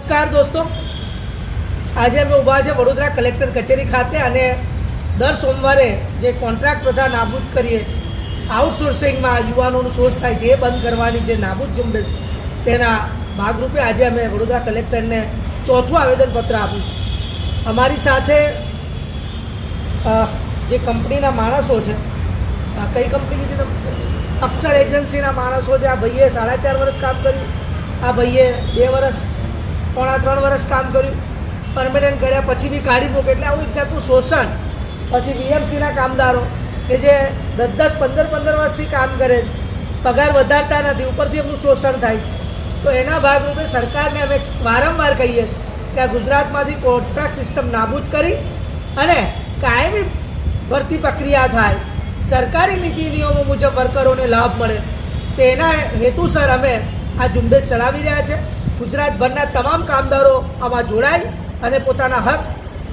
નમસ્કાર દોસ્તો. આજે અમે ઊભા છે વડોદરા કલેક્ટર કચેરી ખાતે અને દર સોમવારે જે કોન્ટ્રાક્ટ પ્રથા નાબૂદ કરીએ, આઉટસોર્સિંગમાં યુવાનોનું સોર્સ થાય છે, એ બંધ કરવાની જે નાબૂદ ઝુંબેશ છે, તેના ભાગરૂપે આજે અમે વડોદરા કલેક્ટરને ચોથું આવેદનપત્ર આપ્યું છે. અમારી સાથે જે કંપનીના માણસો છે કઈ કંપની કીધી અક્ષર એજન્સીના માણસો છે. આ ભાઈએ સાડા ચાર વર્ષ કામ કર્યું. આ ભાઈએ બે વર્ષ પોણા ત્રણ વર્ષ કામ કર્યું. પરમેનન્ટ કર્યા પછી બી કાઢી મૂકે. એટલે આવું એક જાતનું શોષણ. પછી બીએમસીના કામદારો કે જે દસ દસ પંદર પંદર વર્ષથી કામ કરે પગાર વધારતા નથી, ઉપરથી એમનું શોષણ થાય છે. તો એના ભાગરૂપે સરકારને અમે વારંવાર કહીએ છીએ કે આ ગુજરાતમાંથી કોન્ટ્રાક્ટ સિસ્ટમ નાબૂદ કરી અને કાયમી ભરતી પ્રક્રિયા થાય. સરકારી નીતિ નિયમો મુજબ વર્કરોને લાભ મળે. તેના હેતુસર અમે આ ઝુંબેશ ચલાવી રહ્યા છે. ગુજરાતભરના તમામ કામદારો આમાં જોડાય અને પોતાના હક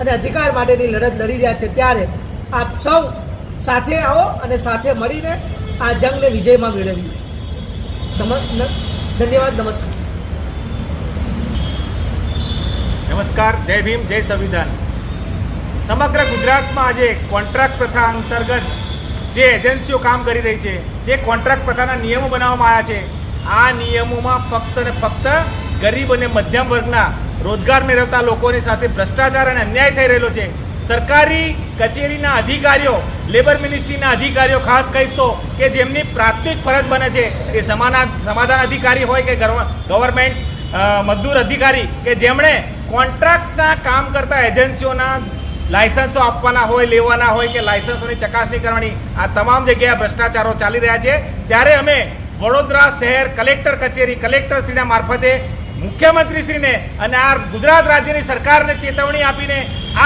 અને અધિકાર માટેની લડત લડી રહ્યા છે. ત્યારે આપ સૌ સાથે આવો અને સાથે મળીને આ જંગને વિજયમાં મેળવીએ. ધન્યવાદ, નમસ્કાર. નમસ્કાર, જય ભીમ, જય સંવિધાન. સમગ્ર ગુજરાતમાં આજે કોન્ટ્રાક્ટ પ્રથા અંતર્ગત જે એજન્સીઓ કામ કરી રહી છે, જે કોન્ટ્રાક્ટ પ્રથાના નિયમો બનાવવામાં આવ્યા છે, આ નિયમોમાં ફક્ત ને ફક્ત ગરીબ અને મધ્યમ વર્ગના રોજગાર મેળવતા લોકોની સાથે ભ્રષ્ટાચાર અને અન્યાય થઈ રહેલો છે. સરકારી કચેરીના અધિકારીઓ લેબર મિનિસ્ટ્રીના અધિકારીઓ, ખાસ કહીશ તો કે જેમની પ્રાથમિક ફરજ બને છે એ સમાના સમાધાન અધિકારી હોય કે ગવર્મેન્ટ મજદૂર અધિકારી કે જેમણે કોન્ટ્રાક્ટના કામ કરતા એજન્સીઓના લાયસન્સો આપવાના હોય, લેવાના હોય કે લાયસન્સોની ચકાસણી કરવાની આ તમામ જગ્યાએ ભ્રષ્ટાચારો ચાલી રહ્યા છે. ત્યારે અમે વડોદરા શહેર કલેક્ટર કચેરી કલેક્ટરશ્રીના મારફતે મુખ્યમંત્રીશ્રીને અને આ ગુજરાત રાજ્યની સરકારને ચેતવણી આપીને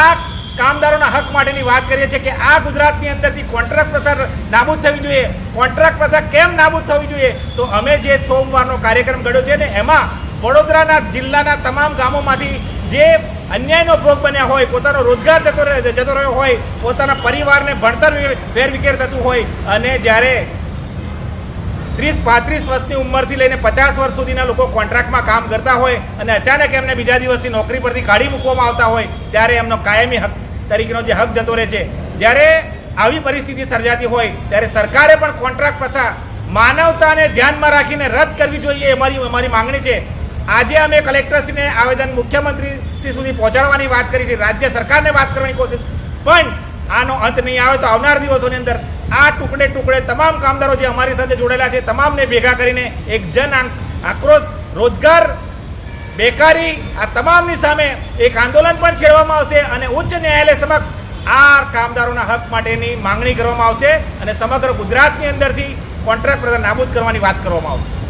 આ કામદારોના હક માટેની વાત કરીએ છીએ કે આ ગુજરાતની અંદરથી કોન્ટ્રાક્ટ પ્રથા નાબૂદ થવી જોઈએ. કોન્ટ્રાક્ટ પ્રથા કેમ નાબૂદ થવી જોઈએ? તો અમે જે સોમવારનો કાર્યક્રમ ઘડ્યો છે ને એમાં વડોદરાના જિલ્લાના તમામ ગામોમાંથી જે અન્યાયનો ભોગ બન્યા હોય, પોતાનો રોજગાર જતો જતો રહ્યો હોય, પોતાના પરિવારને ભણતર વેરવિખેર થતું હોય અને જ્યારે ત્રીસ, પાંત્રીસ વર્ષની ઉંમરથી લઈને પચાસ વર્ષ સુધીના લોકો કોન્ટ્રાક્ટમાં કામ કરતા હોય અને અચાનક એમને બીજા દિવસથી નોકરી પરથી કાઢી મૂકવામાં આવતા હોય, ત્યારે એમનો કાયમી હક તરીકેનો જે હક જતો રહે છે. જ્યારે આવી પરિસ્થિતિ સર્જાતી હોય, ત્યારે સરકારે પણ કોન્ટ્રાક્ટ પ્રથા માનવતાને ધ્યાનમાં રાખીને રદ કરવી જોઈએ એ અમારી અમારી માંગણી છે. આજે અમે કલેક્ટરશ્રીને આવેદન મુખ્યમંત્રી શ્રી સુધી પહોંચાડવાની વાત કરી છે, રાજ્ય સરકારને વાત કરવાની કોશિશ. પણ આનો અંત નહીં આવે તો આવનાર દિવસોની અંદર આ ટુકડે ટુકડે તમામ કામદારો જે અમારી સાથે જોડેલા છે, તમામને ભેગા કરીને એક જન આક્રોશ, રોજગાર, બેકારી, આ તમામની સામે એક આંદોલન પણ છેડવામાં આવશે અને ઉચ્ચ ન્યાયાલય સમક્ષ આ કામદારોના હક માટેની માંગણી કરવામાં આવશે અને સમગ્ર ગુજરાતની અંદરથી કોન્ટ્રાક્ટ પ્રથા નાબૂદ કરવાની વાત કરવામાં આવશે.